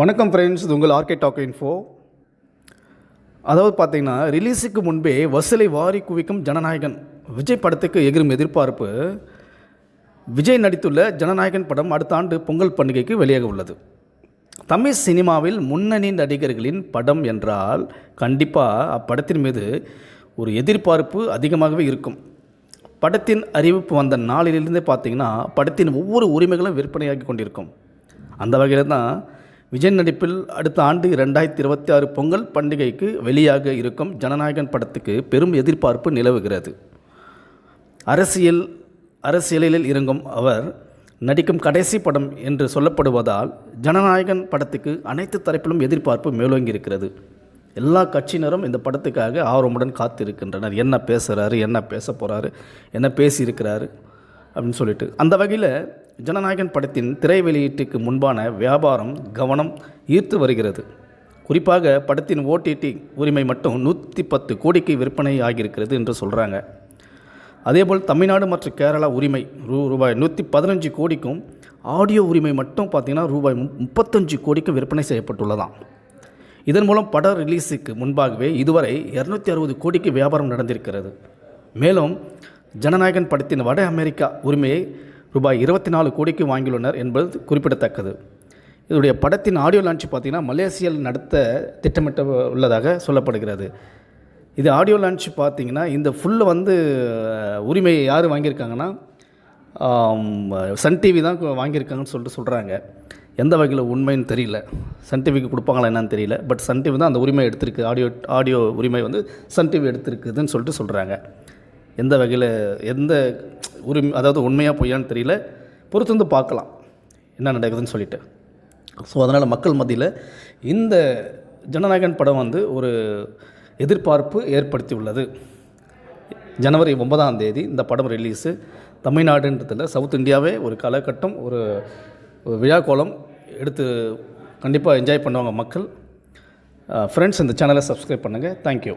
வணக்கம் ஃப்ரெண்ட்ஸ் இது உங்கள் ஆர்கே டாக் இன்ஃபோ அதாவது பார்த்தீங்கன்னா ரிலீஸுக்கு முன்பே வசூலை வாரி குவிக்கும் ஜனநாயகன் விஜய் படத்துக்கு எகிரும் எதிர்பார்ப்பு. விஜய் நடித்துள்ள ஜனநாயகன் படம் அடுத்த ஆண்டு பொங்கல் பண்டிகைக்கு வெளியாக உள்ளது. தமிழ் சினிமாவில் முன்னணி நடிகர்களின் படம் என்றால் கண்டிப்பாக அப்படத்தின் மீது ஒரு எதிர்பார்ப்பு அதிகமாகவே இருக்கும். படத்தின் அறிவிப்பு வந்த நாளிலிருந்தே பார்த்தீங்கன்னா படத்தின் ஒவ்வொரு உரிமைகளும் விற்பனையாகி கொண்டிருக்கும். அந்த வகையில் தான் விஜய் நடிப்பில் அடுத்த ஆண்டு ரெண்டாயிரத்தி இருபத்தி ஆறு பொங்கல் பண்டிகைக்கு வெளியாக இருக்கும் ஜனநாயகன் படத்துக்கு பெரும் எதிர்பார்ப்பு நிலவுகிறது. அரசியல் அரசியலில் இறங்கும் அவர் நடிக்கும் கடைசி படம் என்று சொல்லப்படுவதால் ஜனநாயகன் படத்துக்கு அனைத்து தரப்பிலும் எதிர்பார்ப்பு மேலோங்கியிருக்கிறது. எல்லா கட்சியினரும் இந்த படத்துக்காக ஆர்வமுடன் காத்திருக்கின்றனர். என்ன பேசுகிறாரு என்ன பேச போகிறாரு என்ன பேசியிருக்கிறாரு அப்படின்னு சொல்லிட்டு. அந்த வகையில் ஜனநாயகன் படத்தின் திரை வெளியீட்டுக்கு முன்பான வியாபாரம் கவனம் ஈர்த்து வருகிறது. குறிப்பாக படத்தின் ஓடிடி உரிமை மட்டும் நூற்றி பத்து கோடிக்கு விற்பனை ஆகியிருக்கிறது என்று சொல்கிறாங்க அதேபோல் தமிழ்நாடு மற்றும் கேரளா உரிமை ரூ ரூபாய் நூற்றி பதினஞ்சு கோடிக்கும் ஆடியோ உரிமை மட்டும் பார்த்திங்கன்னா ரூபாய் மு- முப்பத்தஞ்சு கோடிக்கும் விற்பனை செய்யப்பட்டுள்ளதாம். இதன் மூலம் பட ரிலீஸுக்கு முன்பாகவே இதுவரை இரநூத்தி அறுபது கோடிக்கு வியாபாரம் நடந்திருக்கிறது. மேலும் ஜனநாயகன் படத்தின் வட அமெரிக்கா உரிமையை ரூபாய் இருபத்தி நாலு கோடிக்கு வாங்கியுள்ளனர் என்பது குறிப்பிடத்தக்கது. இதனுடைய படத்தின் ஆடியோ லான்ச் பார்த்திங்கன்னா மலேசியாவில் நடத்த திட்டமிட்ட உள்ளதாக சொல்லப்படுகிறது. இது ஆடியோ லான்ச் பார்த்தீங்கன்னா இந்த ஃபுல்லு வந்து உரிமையை யார் வாங்கியிருக்காங்கன்னா சன் டிவி தான் வாங்கியிருக்காங்கன்னு சொல்லிட்டு சொல்கிறாங்க எந்த வகையில் உண்மைன்னு தெரியல. சன் டிவிக்கு கொடுப்பாங்களா என்னன்னு தெரியல. பட் சன் டிவி தான் அந்த உரிமை எடுத்திருக்கு. ஆடியோ ஆடியோ உரிமை வந்து சன் டிவி எடுத்திருக்குதுன்னு சொல்லிட்டு சொல்கிறாங்க எந்த வகையில் எந்த உரிமை அதாவது உண்மையாக பொய்யான்னு தெரியல. பொறுத்து வந்து பார்க்கலாம். என்ன நடக்குதுன்னு சொல்லிட்டு. ஸோ அதனால் மக்கள் மத்தியில் இந்த ஜனநாயகன் படம் வந்து ஒரு எதிர்பார்ப்பு ஏற்படுத்தி உள்ளது ஜனவரி ஒன்பதாம் தேதி இந்த படம் ரிலீஸு தமிழ்நாடுன்றதில் சவுத் இந்தியாவே ஒரு காலகட்டம் ஒரு ஒரு விழா கோலம் எடுத்து கண்டிப்பாக என்ஜாய் பண்ணுவாங்க மக்கள். Uh, ஃப்ரெண்ட்ஸ் இந்த சேனலை சப்ஸ்கிரைப் பண்ணுங்கள் தேங்க்யூ